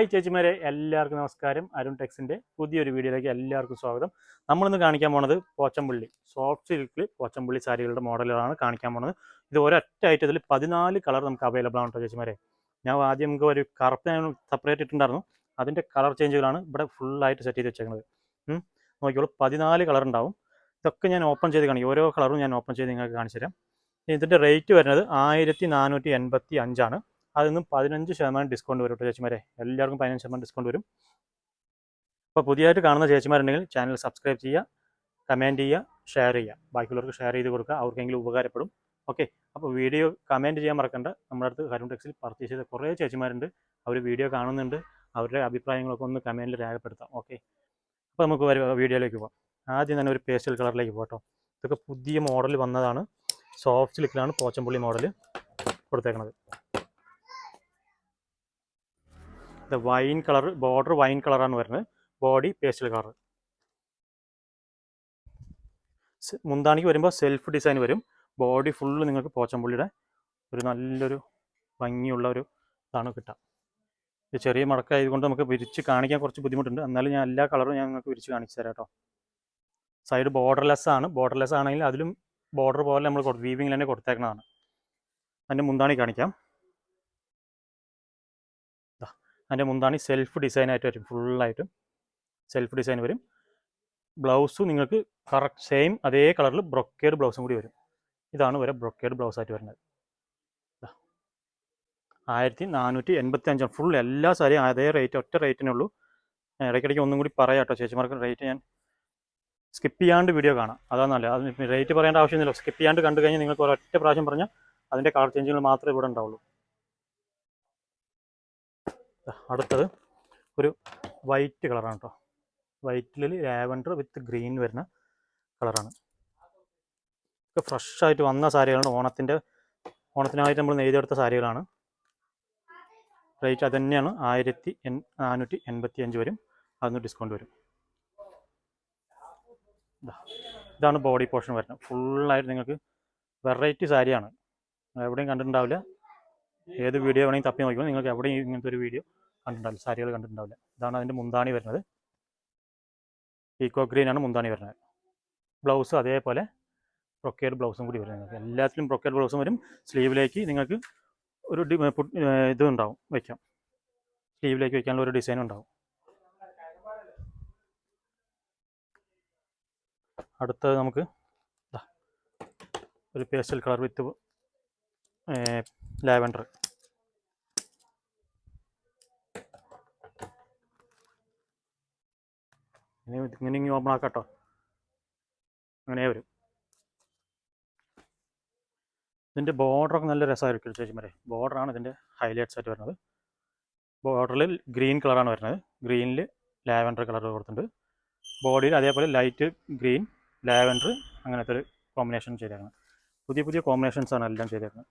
Hi ചേച്ചിമാരെ എല്ലാവർക്കും നമസ്കാരം. അരുൺ ടെക്സിന്റെ പുതിയൊരു വീഡിയോയിലേക്ക് എല്ലാവർക്കും സ്വാഗതം. നമ്മളിന്ന് കാണിക്കാൻ പോണത് പോച്ചമ്പള്ളി സോഫ്റ്റ് സിൽക്കിൽ പോച്ചമ്പള്ളി സാരികളുടെ മോഡലുകളാണ് കാണിക്കാൻ പോണത്. ഇത് ഒരൊറ്റ ഐറ്റത്തിൽ പതിനാല് കളർ നമുക്ക് അവൈലബിൾ ആണ് കേട്ടോ ചേച്ചിമാരെ. ഞാൻ ആദ്യം നമുക്ക് ഒരു കറുപ്പ് ഞാൻ സെപ്പറേറ്റ് ഇട്ടുണ്ടായിരുന്നു അതിന്റെ കളർ ചേഞ്ചുകളാണ് ഇവിടെ ഫുള്ളായിട്ട് സെറ്റ് ചെയ്ത് വെച്ചേക്കുന്നത്. നോക്കിയോളൂ പതിനാല് കളർ ഉണ്ടാവും. ഇതൊക്കെ ഞാൻ ഓപ്പൺ ചെയ്ത് കാണിക്കും. ഓരോ കളറും ഞാൻ ഓപ്പൺ ചെയ്ത് നിങ്ങൾക്ക് കാണിച്ചു തരാം ഇതിന്റെ റേറ്റ് വരുന്നത് ആയിരത്തി നാനൂറ്റി എൺപത്തി അഞ്ചാണ്. അതിൽ നിന്നും പതിനഞ്ച് ശതമാനം ഡിസ്കൗണ്ട് വരും കേട്ടോ ചേച്ചിമാരെ. എല്ലാവർക്കും പതിനഞ്ച് ശതമാനം ഡിസ്കൗണ്ട് വരും. അപ്പോൾ പുതിയതായിട്ട് കാണുന്ന ചേച്ചിമാരുണ്ടെങ്കിൽ ചാനൽ സബ്സ്ക്രൈബ് ചെയ്യുക കമന്റ് ചെയ്യുക ഷെയർ ചെയ്യുക. ബാക്കിയുള്ളവർക്ക് ഷെയർ ചെയ്ത് കൊടുക്കുക. അവർക്കെങ്കിലും ഉപകാരപ്പെടും. ഓക്കെ അപ്പോൾ വീഡിയോ കമന്റ് ചെയ്യാൻ മറക്കണ്ട. നമ്മുടെ അടുത്ത് കരുൺ ടെക്സിൽ പർച്ചേസ് ചെയ്ത കുറേ ചേച്ചിമാരുണ്ട്. അവർ വീഡിയോ കാണുന്നുണ്ട്. അവരുടെ അഭിപ്രായങ്ങളൊക്കെ ഒന്ന് കമന്റിൽ രേഖപ്പെടുത്താം. ഓക്കെ അപ്പോൾ നമുക്ക് വീഡിയോയിലേക്ക് പോകാം ആദ്യം തന്നെ ഒരു പേസ്റ്റൽ കളറിലേക്ക് പോകട്ടോ കേട്ടോ. ഇതൊക്കെ പുതിയ മോഡൽ വന്നതാണ്. സോഫ്റ്റ് സിൽക്കിലാണ് പോച്ചമ്പുള്ളി മോഡൽ കൊടുത്തേക്കണത്. ഇത് വൈൻ കളർ ബോർഡർ വൈൻ കളറാണ് വരുന്നത്. ബോഡി പേസ്റ്റൽ കളർ മുന്താണിക്ക് വരുമ്പോൾ സെൽഫ് ഡിസൈൻ വരും. ബോഡി ഫുള്ള് നിങ്ങൾക്ക് പോച്ചമ്പുള്ളിയുടെ ഒരു നല്ലൊരു ഭംഗിയുള്ള ഒരു ഇതാണ് കിട്ടുക. ഇത് ചെറിയ മടക്കായതുകൊണ്ട് നമുക്ക് വിരിച്ച് കാണിക്കാൻ കുറച്ച് ബുദ്ധിമുട്ടുണ്ട്. എന്നാലും ഞാൻ എല്ലാ കളറും ഞാൻ നിങ്ങൾക്ക് വിരിച്ച് കാണിച്ചു തരാം കേട്ടോ. സൈഡ് ബോർഡർലെസ് ആണ്. ബോർഡർലെസ് ആണെങ്കിൽ അതിലും ബോർഡർ പോലെ നമ്മൾ വീവിങ്ങിൽ തന്നെ കൊടുത്തേക്കുന്നതാണ്. അതിന്റെ മുന്താണി കാണിക്കാം. അതിന്റെ മുന്താണി സെൽഫ് ഡിസൈൻ ആയിട്ട് വരും. ഫുള്ളായിട്ടും സെൽഫ് ഡിസൈൻ വരും. ബ്ലൗസ് നിങ്ങൾക്ക് കറക്റ്റ് സെയിം അതേ കളറിൽ ബ്രൊക്കേഡ് ബ്ലൗസും കൂടി വരും. ഇതാണ് വരെ ബ്രൊക്കേഡ് ബ്ലൗസ് ആയിട്ട് വരുന്നത്. ആയിരത്തി നാനൂറ്റി എൺപത്തി അഞ്ചാണ് ഫുൾ എല്ലാ സാരിയും അതേ റേറ്റ് ഒറ്റ റേറ്റിനേ ഉള്ളൂ. ഇടയ്ക്കിടയ്ക്ക് ഒന്നും കൂടി പറയാം കേട്ടോ ചേച്ചിമാർക്ക് റേറ്റ് ഞാൻ സ്കിപ്പ് ചെയ്യാണ്ട് വീഡിയോ കാണാം. അതാണ് നല്ലത്. അത് റേറ്റ് പറയേണ്ട ആവശ്യമൊന്നുമില്ല. സ്കിപ്പ് ചെയ്യാണ്ട് കണ്ടു കഴിഞ്ഞാൽ നിങ്ങൾക്ക് ഒരൊറ്റ പ്രാവശ്യം പറഞ്ഞാൽ അതിന്റെ കളർ ചേഞ്ചുകൾ മാത്രമേ ഇവിടെ ഉണ്ടാവുള്ളൂ. അടുത്തത് ഒരു വൈറ്റ് കളറാണ് കേട്ടോ വൈറ്റിൽ ലാവൻഡർ വിത്ത് ഗ്രീൻ വരുന്ന കളറാണ് ഒക്കെ ഫ്രഷായിട്ട് വന്ന സാരികളാണ് ഓണത്തിന്റെ ഓണത്തിനായിട്ട് നമ്മൾ നെയ്തെടുത്ത സാരികളാണ്. റേറ്റ് അത് തന്നെയാണ് ആയിരത്തി എൺ നാനൂറ്റി എൺപത്തി അഞ്ച് വരും. അതിന് ഡിസ്കൗണ്ട് വരും. ഇതാ. ഇതാണ് ബോഡി പോർഷൻ വരുന്നത്. ഫുള്ളായിട്ട് നിങ്ങൾക്ക് വെറൈറ്റി സാരിയാണ്. എവിടെയും കണ്ടിട്ടുണ്ടാവില്ല. ഏത് വീഡിയോ വേണമെങ്കിൽ തപ്പി നോക്കിയാൽ നിങ്ങൾക്ക് എവിടെയും ഇങ്ങനത്തെ ഒരു വീഡിയോ കണ്ടിട്ടുണ്ടാവില്ല സാരികൾ കണ്ടിട്ടുണ്ടാവില്ല. ഇതാണ് അതിന്റെ മുന്താണി വരുന്നത്. പീക്കോ ഗ്രീൻ ആണ് മുന്താണി വരുന്നത്. ബ്ലൗസ് അതേപോലെ ബ്രൊക്കേഡ് ബ്ലൗസും കൂടി വരുന്നത്. എല്ലാത്തിലും ബ്രൊക്കേഡ് ബ്ലൗസും വരും. സ്ലീവിലേക്ക് നിങ്ങൾക്ക് ഒരു ഇത് ഉണ്ടാവും വയ്ക്കാം സ്ലീവിലേക്ക് വയ്ക്കാനുള്ള ഒരു ഡിസൈൻ ഉണ്ടാവും. അടുത്തത് നമുക്ക് ഒരു പേസ്റ്റൽ കളർ വിത്ത് ലാവൻഡർ. ഇനി ഇങ്ങനെ ഇങ്ങനെ ഓപ്പൺ ആക്കാം കേട്ടോ അങ്ങനെ വരും. ഇതിന്റെ ബോർഡറൊക്കെ നല്ല രസമായിരിക്കും ചേച്ചിമാരെ. ബോർഡറാണ് ഇതിന്റെ ഹൈലൈറ്റ്സ് ആയിട്ട് വരുന്നത്. ബോർഡറിൽ ഗ്രീൻ കളറാണ് വരുന്നത്. ഗ്രീനിൽ ലാവൻഡർ കളർ കൊടുത്തിട്ടുണ്ട്. ബോഡിയിൽ അതേപോലെ ലൈറ്റ് ഗ്രീൻ ലാവൻഡർ അങ്ങനത്തെ ഒരു കോമ്പിനേഷൻ ചെയ്തേക്കുന്നത്. പുതിയ പുതിയ കോമ്പിനേഷൻസാണ് എല്ലാം ചെയ്തേക്കുന്നത്.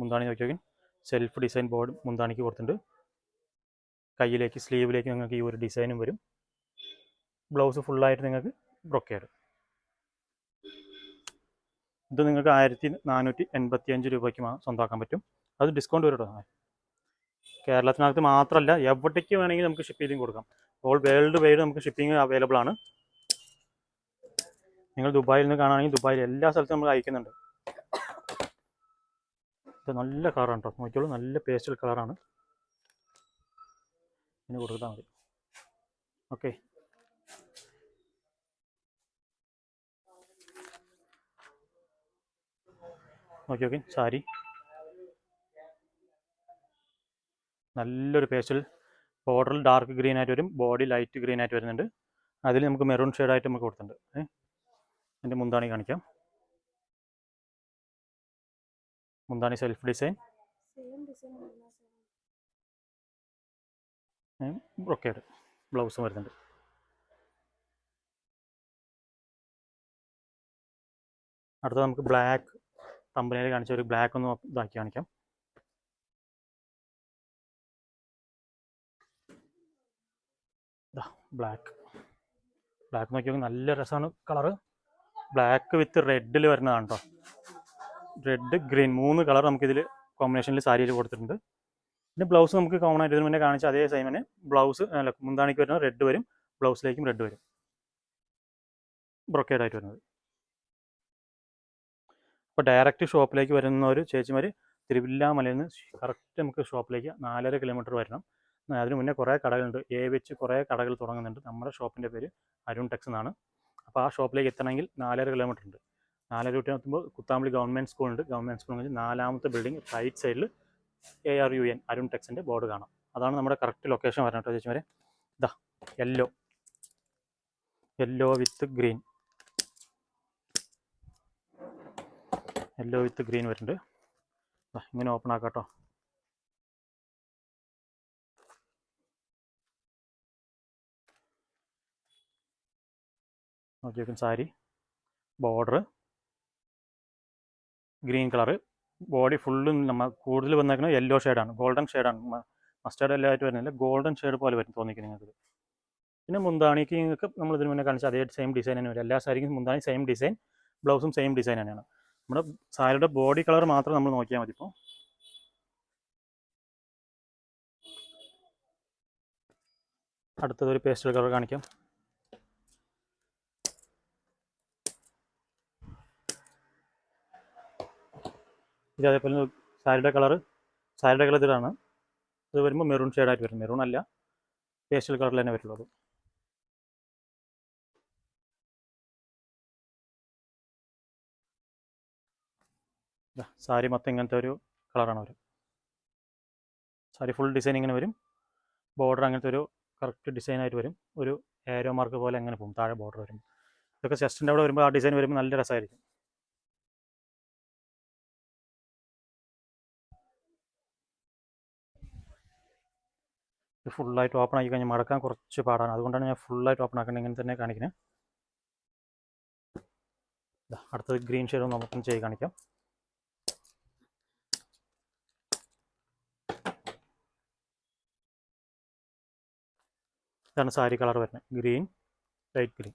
മുന്താണി നോക്കി സെൽഫ് ഡിസൈൻ ബോർഡ് മുന്താണിക്ക് കൊടുത്തിട്ടുണ്ട്. കയ്യിലേക്ക് സ്ലീവിലേക്ക് നിങ്ങൾക്ക് ഈ ഒരു ഡിസൈനും വരും. ബ്ലൗസ് ഫുള്ളായിട്ട് നിങ്ങൾക്ക് ബ്രൊക്കേഡ്. ഇത് നിങ്ങൾക്ക് ആയിരത്തി നാനൂറ്റി എൺപത്തി അഞ്ച് രൂപയ്ക്ക് സ്വന്തമാക്കാൻ പറ്റും. അത് ഡിസ്കൗണ്ട് വരും കേട്ടോ കേരളത്തിനകത്ത് മാത്രമല്ല എവിടേക്ക് വേണമെങ്കിൽ നമുക്ക് ഷിപ്പ് ചെയ്തും കൊടുക്കാം. ഓൾ വേൾഡ് വൈഡ് നമുക്ക് ഷിപ്പിംഗ് അവൈലബിൾ ആണ്. നിങ്ങൾ ദുബായിൽ നിന്ന് കാണുകയാണെങ്കിൽ ദുബായിൽ എല്ലാ സ്ഥലത്തും നമ്മൾ അയക്കുന്നുണ്ട്. ഇത് നല്ല കളറാണ് കേട്ടോ നോക്കിയോളൂ നല്ല പേസ്റ്റൽ കളറാണ് ഇനി കൊടുത്താൽ മതി. ഓക്കെ. Okay okay sari. നല്ലൊരു പേസ്റ്റൽ. ബോർഡറിൽ ഡാർക്ക് ഗ്രീൻ ആയിട്ട് വരും ബോഡി ലൈറ്റ് ഗ്രീൻ ആയിട്ട് വരുന്നുണ്ട്. അതിൽ നമുക്ക് മെറൂൺ ഷെയ്ഡായിട്ട് നമുക്ക് കൊടുത്തിട്ടുണ്ട്. ഏ എന്റെ മുന്താണി കാണിക്കാം. മുന്താണി സെൽഫ് ഡിസൈൻ. ബ്രൊക്കേഡ് ബ്ലൗസും വരുന്നുണ്ട്. അടുത്തത് നമുക്ക് ബ്ലാക്ക് കമ്പനിയിൽ കാണിച്ച ഒരു ബ്ലാക്ക് ഒന്ന് ഇതാക്കി കാണിക്കാം. ബ്ലാക്ക്. ബ്ലാക്ക് നോക്കിയാൽ നോക്കി നല്ല രസമാണ് കളറ്. ബ്ലാക്ക് വിത്ത് റെഡിൽ വരുന്നതാണ് കേട്ടോ റെഡ് ഗ്രീൻ മൂന്ന് കളർ നമുക്കിതിൽ കോമ്പിനേഷനിൽ സാരിയിൽ കൊടുത്തിട്ടുണ്ട്. പിന്നെ ബ്ലൗസ് നമുക്ക് കോമൺ ആയിട്ട് ഇതിന് മുന്നേ കാണിച്ച അതേ സെയിം തന്നെ. ബ്ലൗസ് അല്ല മുന്താണിക്ക് വരുന്ന റെഡ് വരും ബ്ലൗസിലേക്കും റെഡ് വരും. ബ്രൊക്കേഡ് ആയിട്ട് വരുന്നത്. അപ്പോൾ ഡയറക്റ്റ് ഷോപ്പിലേക്ക് വരുന്ന ഒരു ചേച്ചിമാർ തിരുവില്ലാമലയിൽ നിന്ന് കറക്റ്റ് നമുക്ക് ഷോപ്പിലേക്ക് നാലര കിലോമീറ്റർ വരണം. അതിന് മുന്നേ കുറേ കടകളുണ്ട്. എ വെച്ച് കുറേ കടകൾ തുടങ്ങുന്നുണ്ട്. നമ്മുടെ ഷോപ്പിന്റെ പേര് അരുൺ ടെക്സ് എന്നാണ്. അപ്പോൾ ആ ഷോപ്പിലേക്ക് എത്തണമെങ്കിൽ നാലര കിലോമീറ്റർ ഉണ്ട്. നാലര തൊട്ട് എത്തുമ്പോൾ കുത്താമ്പളി ഗവൺമെന്റ് സ്കൂളുണ്ട് ഗവൺമെന്റ് സ്കൂൾ നാലാമത്തെ ബിൽഡിംഗ് റൈറ്റ് സൈഡിൽ A R U N Arun ടെക്സിന്റെ board കാണാം. അതാണ് നമ്മുടെ കറക്റ്റ് ലൊക്കേഷൻ വരണം കേട്ടോ ചേച്ചിമാരെ. ഇതാ yellow yellow with green yellow with green വരുന്നുണ്ട്. ഇങ്ങനെ ഓപ്പൺ ആക്കാം കേട്ടോ. നോക്കിയേക്കും sari. Border green colour body ഫുള്ളും നമ്മൾ കൂടുതൽ വന്നേക്കുന്നത് യെല്ലോ ഷെയ്ഡാണ് ഗോൾഡൻ ഷെയ്ഡാണ് മസ്റ്റേർഡ് എല്ലാം ആയിട്ട് വരുന്നില്ല ഗോൾഡൻ ഷെയ്ഡ് പോലെ വരും തോന്നിക്കും നിങ്ങൾക്ക്. പിന്നെ മുന്താണിക്ക് നിങ്ങൾക്ക് നമ്മൾ ഇതിന് മുന്നേ കാണിച്ച അതേ സെയിം ഡിസൈൻ തന്നെ വരും. എല്ലാ സാരിക്കും മുന്താണി സെയിം ഡിസൈൻ ബ്ലൗസും സെയിം ഡിസൈൻ തന്നെയാണ്. നമ്മുടെ സാരിയുടെ ബോഡി കളർ മാത്രം നമ്മൾ നോക്കിയാൽ മതി ഇപ്പോൾ അടുത്തത് ഒരു പേസ്റ്റൽ കളർ കാണിക്കാം. ഇത് അതേപോലെ സാരിയുടെ കളർ സാരിയുടെ കളർ ഇതാണ് ഇത് വരുമ്പോൾ മെറൂൺ ഷെയ്ഡായിട്ട് വരും. മെറൂൺ അല്ല പേസ്റ്റൽ കളറിൽ തന്നെ വരുള്ളൂ സാരി മൊത്തം ഇങ്ങനത്തെ ഒരു കളറാണ് വരും സാരി ഫുൾ ഡിസൈൻ ഇങ്ങനെ വരും. ബോർഡർ അങ്ങനത്തെ ഒരു കറക്റ്റ് ഡിസൈൻ ആയിട്ട് വരും. ഒരു ഏരോ മാർക്ക് പോലെ അങ്ങനെ പോകും. താഴെ ബോർഡർ വരും ഇതൊക്കെ ചെസ്റ്റിന്റെ അവിടെ വരുമ്പോൾ ആ ഡിസൈൻ വരുമ്പോൾ നല്ല രസമായിരിക്കും ഇത് ഫുള്ളായിട്ട് ഓപ്പൺ ആക്കി കഴിഞ്ഞാൽ മടക്കാൻ കുറച്ച് പാടാണ്. അതുകൊണ്ടാണ് ഞാൻ ഫുള്ളായിട്ട് ഓപ്പൺ ആക്കുന്നത് ഇങ്ങനെ തന്നെ കാണിക്കുന്നത് അടുത്തത് ഗ്രീൻ ഷെയ്ഡ് നമുക്കൊന്ന് ചെയ്ത് കാണിക്കാം. ഇതാണ് സാരി കളർ വരുന്നത്. ഗ്രീൻ ലൈറ്റ് ഗ്രീൻ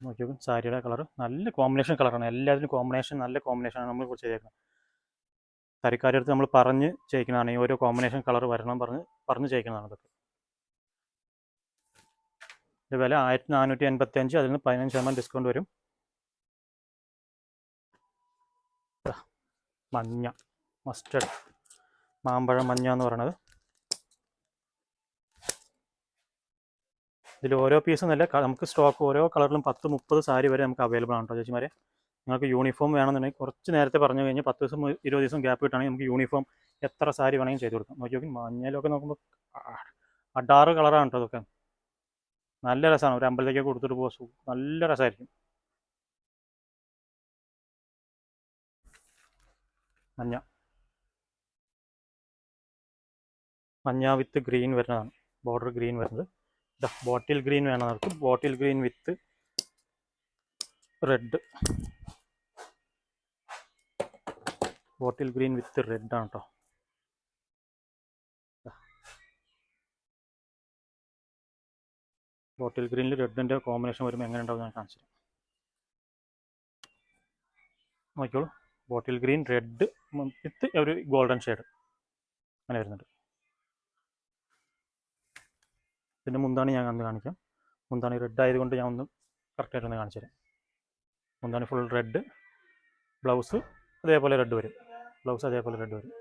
നോക്കി നോക്കും. സാരിയുടെ കളർ നല്ല കോമ്പിനേഷൻ കളറാണ് എല്ലാത്തിനും കോമ്പിനേഷൻ നല്ല കോമ്പിനേഷനാണ് നമ്മൾ ചെയ്തേക്കുന്നത് തരിക്കാരുടെ അടുത്ത് നമ്മൾ പറഞ്ഞ് ചെയ്യിക്കുന്നതാണ്. ഈ ഓരോ കോമ്പിനേഷൻ കളർ വരണം പറഞ്ഞ് പറഞ്ഞ് ചെയ്യിക്കുന്നതാണ് ഇതൊക്കെ ഇത് വില ആയിരത്തി നാനൂറ്റി എൺപത്തി അഞ്ച് അതിൽ നിന്ന് പതിനഞ്ച് ശതമാനം ഡിസ്കൗണ്ട് വരും. മഞ്ഞ. മസ്റ്റർഡ് മാമ്പഴം മഞ്ഞ എന്ന് പറയണത്. ഇതിൽ ഓരോ പീസ് എന്നല്ല നമുക്ക് സ്റ്റോക്ക് ഓരോ കളറിലും പത്ത് മുപ്പത് സാരി വരെ നമുക്ക് അവൈലബിൾ ആണ് കേട്ടോ ചേച്ചിമാരെ. നിങ്ങൾക്ക് യൂണിഫോം വേണമെന്നുണ്ടെങ്കിൽ കുറച്ച് നേരത്തെ പറഞ്ഞു കഴിഞ്ഞാൽ പത്ത് ദിവസം ഇരുപത് ദിവസം ഗ്യാപ്പ് കിട്ടുകയാണെങ്കിൽ നമുക്ക് യൂണിഫോം എത്ര സാരി വേണമെങ്കിലും ചെയ്ത് കൊടുക്കാം. നോക്കി നോക്കി മഞ്ഞയിലൊക്കെ നോക്കുമ്പോൾ അഡാറ് കളറാണ് കേട്ടോ അതൊക്കെ. നല്ല രസമാണ് ഒരു അമ്പലത്തേക്കൊക്കെ കൊടുത്തിട്ട് പോകാൻ സു നല്ല രസമായിരിക്കും മഞ്ഞ. മഞ്ഞ വിത്ത് ഗ്രീൻ വരുന്നതാണ്. ബോർഡർ ഗ്രീൻ വരുന്നത്. ബോട്ടിൽ ഗ്രീൻ വേണം. Bottle green with red bottle green with red ആണ് കേട്ടോ ബോട്ടിൽ ഗ്രീനിൽ റെഡിന്റെ കോമ്പിനേഷൻ വരുമ്പോൾ എങ്ങനെ ഉണ്ടാവും ഞാൻ കാണിച്ചു നോക്കിയോളൂ ബോട്ടിൽ ഗ്രീൻ റെഡ് വിത്ത് ഒരു ഗോൾഡൻ ഷെയ്ഡ് അങ്ങനെ വരുന്നുണ്ട്. പിന്നെ മുന്താണി ഞാൻ അന്ന് കാണിക്കാം. മുന്താണി റെഡ് ആയതുകൊണ്ട് ഞാൻ ഒന്ന് കറക്റ്റായിട്ടൊന്ന് കാണിച്ചു തരാം. മുന്താണി ഫുൾ റെഡ് ബ്ലൗസ് അതേപോലെ റെഡ് വരും. ബ്ലൗസ് അതേപോലെ റെഡ് വരും.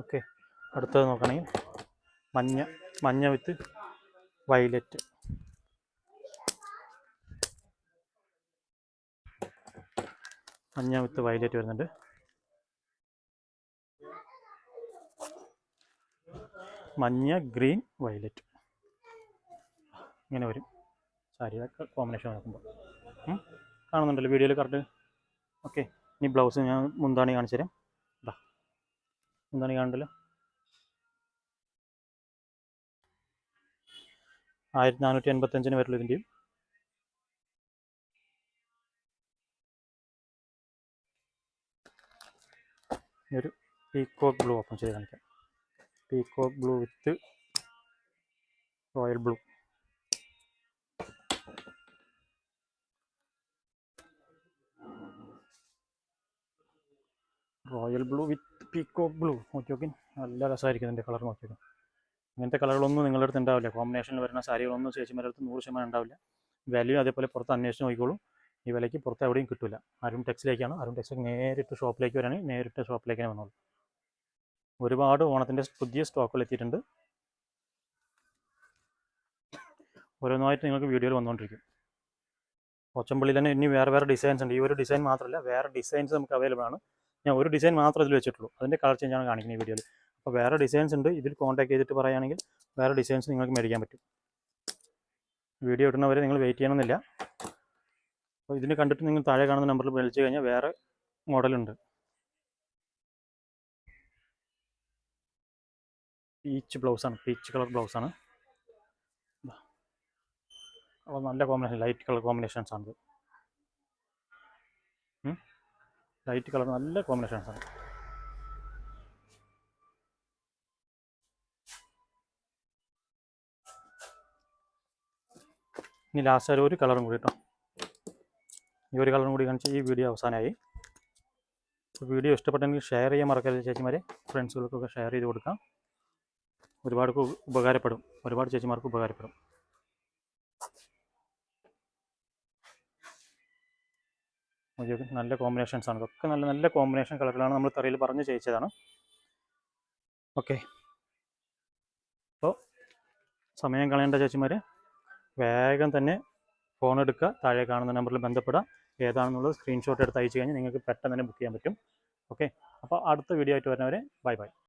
ഓക്കെ അടുത്തത് നോക്കുകയാണെങ്കിൽ മഞ്ഞ മഞ്ഞ വിത്ത് വയലറ്റ്. മഞ്ഞ വിത്ത് വയലറ്റ് വരുന്നുണ്ട്. മഞ്ഞ ഗ്രീൻ വയലറ്റ്. ഇങ്ങനെ വരും. സാരിയൊക്കെ കോമ്പിനേഷൻ നോക്കുമ്പോൾ കാണുന്നുണ്ടല്ലോ വീഡിയോയിൽ കറക്റ്റ്. ഓക്കെ ഇനി ബ്ലൗസ് ഞാൻ മുന്താണി കാണിച്ചു തരാം മുന്താണി കാണുന്നുണ്ടല്ലോ. ആയിരത്തി നാനൂറ്റി എൺപത്തഞ്ചിന് വരുള്ളൂ ഇതിന്റെയും. ഒരു പീക്കോക്ക് ബ്ലൂ ഓപ്പൺ ചെയ്ത് കാണിക്കാം. Peacock blue with royal blue royal blue with peacock blue നോക്കി നോക്കി നല്ല രസമായിരിക്കും ഇതിന്റെ കളർ നോക്കി ഇങ്ങനത്തെ കളറുകളൊന്നും നിങ്ങളുടെ അടുത്ത് ഉണ്ടാവില്ല കോമ്പിനേഷനിൽ വരുന്ന സാരികളൊന്നും ചേച്ചിമാരുടെ അടുത്ത് നൂറ് ശതമാനം ഉണ്ടാവില്ല. വാല്യൂ അതേപോലെ പുറത്ത് അന്വേഷിച്ച് നോക്കിക്കോളൂ. ഈ വിലയ്ക്ക് പുറത്ത് എവിടെയും കിട്ടില്ല അരുൺ ടെക്സിലേക്കാണ്. അരുൺ ടെക്സിലേക്ക് നേരിട്ട് ഷോപ്പിലേക്ക് വരാണെങ്കിൽ നേരിട്ട് ഷോപ്പിലേക്ക് വന്നോളൂ. ഒരുപാട് ഓണത്തിന്റെ പുതിയ സ്റ്റോക്കുകൾ എത്തിയിട്ടുണ്ട്. ഓരോന്നായിട്ട് നിങ്ങൾക്ക് വീഡിയോയിൽ വന്നുകൊണ്ടിരിക്കും. കൊച്ചമ്പള്ളിയിൽ തന്നെ ഇനി വേറെ വേറെ ഡിസൈൻസ് ഉണ്ട്. ഈ ഒരു ഡിസൈൻ മാത്രമല്ല വേറെ ഡിസൈൻസ് നമുക്ക് അവൈലബിൾ ആണ്. ഞാൻ ഒരു ഡിസൈൻ മാത്രം ഇതിൽ വെച്ചിട്ടുള്ളൂ. അതിന്റെ കളർ ചേഞ്ചാണ് കാണിക്കുന്നത് ഈ വീഡിയോയിൽ അപ്പോൾ വേറെ ഡിസൈൻസ് ഉണ്ട്. ഇതിൽ കോൺടാക്ട് ചെയ്തിട്ട് പറയുകയാണെങ്കിൽ വേറെ ഡിസൈൻസ് നിങ്ങൾക്ക് മേടിക്കാൻ പറ്റും. വീഡിയോ ഇടുന്നവരെ നിങ്ങൾ വെയിറ്റ് ചെയ്യണമെന്നില്ല. അപ്പോൾ ഇതിന് കണ്ടിട്ട് നിങ്ങൾ താഴെ കാണുന്ന നമ്പറിൽ വിളിച്ചു കഴിഞ്ഞാൽ വേറെ മോഡലുണ്ട് പീച്ച് ബ്ലൗസാണ് പീച്ച് കളർ ബ്ലൗസാണ് അപ്പോൾ നല്ല കോമ്പിനേഷൻ ലൈറ്റ് കളർ കോമ്പിനേഷൻസ് ആണ് ലൈറ്റ് കളർ നല്ല കോമ്പിനേഷൻസ് ആണ്. ഇനി ലാസ്റ്റ് ഒരു കളറും കൂടി കേട്ടോ ഈ ഒരു കളറും കൂടി കാണിച്ച് ഈ വീഡിയോ അവസാനമായി വീഡിയോ ഇഷ്ടപ്പെട്ടെങ്കിൽ ഷെയർ ചെയ്യാൻ മറക്കരുത് ചേച്ചിമാരെ. ഫ്രണ്ട്സുകൾക്കൊക്കെ ഷെയർ ചെയ്ത് കൊടുക്കാം. ഒരുപാട് ഉപ- ഉപകാരപ്പെടും. ഒരുപാട് ചേച്ചിമാർക്ക് ഉപകാരപ്പെടും. നല്ല കോമ്പിനേഷൻസ് ആണ്. ഇതൊക്കെ നല്ല നല്ല കോമ്പിനേഷൻ കളറിലാണ് നമ്മൾ തറയിൽ പറഞ്ഞ് ചെയ്യിച്ചതാണ്. ഓക്കെ അപ്പോൾ സമയം കളയേണ്ട ചേച്ചിമാർ വേഗം തന്നെ ഫോൺ എടുക്കുക. താഴെ കാണുന്ന നമ്പറിൽ ബന്ധപ്പെടുക. ഏതാണെന്നുള്ളത് സ്ക്രീൻഷോട്ട് എടുത്ത് അയച്ചു കഴിഞ്ഞാൽ നിങ്ങൾക്ക് പെട്ടെന്ന് തന്നെ ബുക്ക് ചെയ്യാൻ പറ്റും. ഓക്കെ അപ്പോൾ അടുത്ത വീഡിയോ ആയിട്ട് വരുന്നവരെ ബൈ ബൈ